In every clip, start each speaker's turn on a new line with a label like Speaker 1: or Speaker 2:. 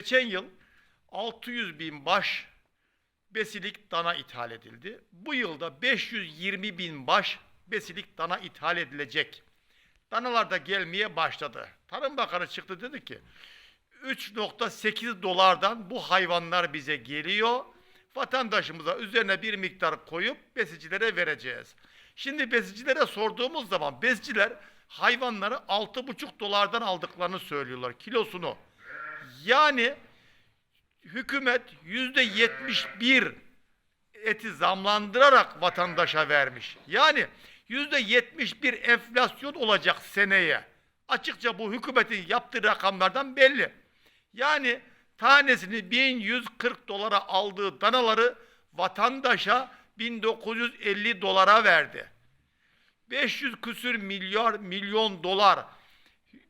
Speaker 1: Geçen yıl 600 bin baş besilik dana ithal edildi. Bu yılda 520 bin baş besilik dana ithal edilecek. Danalar da gelmeye başladı. Tarım Bakanı çıktı dedi ki 3.8 dolardan bu hayvanlar bize geliyor. Vatandaşımıza üzerine bir miktar koyup besicilere vereceğiz. Şimdi besicilere sorduğumuz zaman besiciler hayvanları 6,5 dolardan aldıklarını söylüyorlar kilosunu. Yani hükümet yüzde 71 eti zamlandırarak vatandaşa vermiş. Yani yüzde 71 enflasyon olacak seneye. Açıkça bu hükümetin yaptığı rakamlardan belli. Yani tanesini 1140 dolara aldığı danaları vatandaşa 1950 dolara verdi. 500 küsür milyar milyon dolar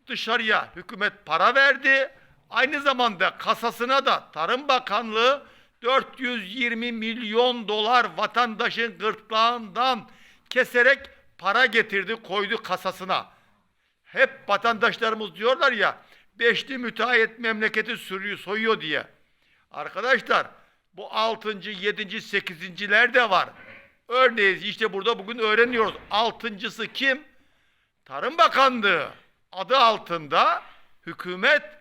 Speaker 1: dışarıya hükümet para verdi. Aynı zamanda kasasına da Tarım Bakanlığı 420 milyon dolar vatandaşın gırtlağından keserek para getirdi koydu kasasına. Hep vatandaşlarımız diyorlar ya beşli müteahhit memleketi sürüyor, soyuyor diye. Arkadaşlar bu altıncı, yedinci, sekizinciler de var. Örneğin işte burada bugün öğreniyoruz. Altıncısı kim? Tarım Bakanlığı adı altında hükümet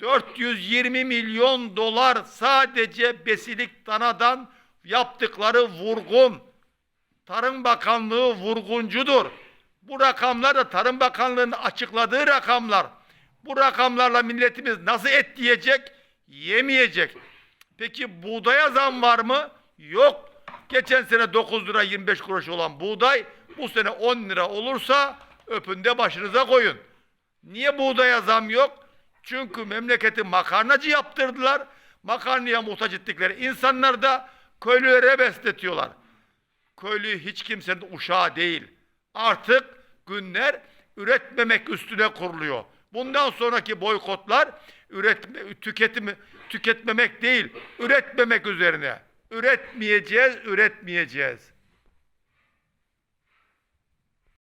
Speaker 1: 420 milyon dolar sadece besilik danadan yaptıkları vurgun. Tarım Bakanlığı vurguncudur. Bu rakamlar da Tarım Bakanlığı'nın açıkladığı rakamlar. Bu rakamlarla milletimiz nasıl et yiyecek? Yemeyecek. Peki buğdaya zam var mı? Yok. Geçen sene 9 lira 25 kuruş olan buğday bu sene 10 lira olursa öpün de başınıza koyun. Niye buğdaya zam yok? Çünkü memleketi makarnacı yaptırdılar. Makarnaya muhtaç ettikleri insanlar da köylülere besletiyorlar. Köylü hiç kimsenin uşağı değil. Artık günler üretmemek üstüne kuruluyor. Bundan sonraki boykotlar üretme, tüketimi tüketmemek değil, üretmemek üzerine. Üretmeyeceğiz, üretmeyeceğiz.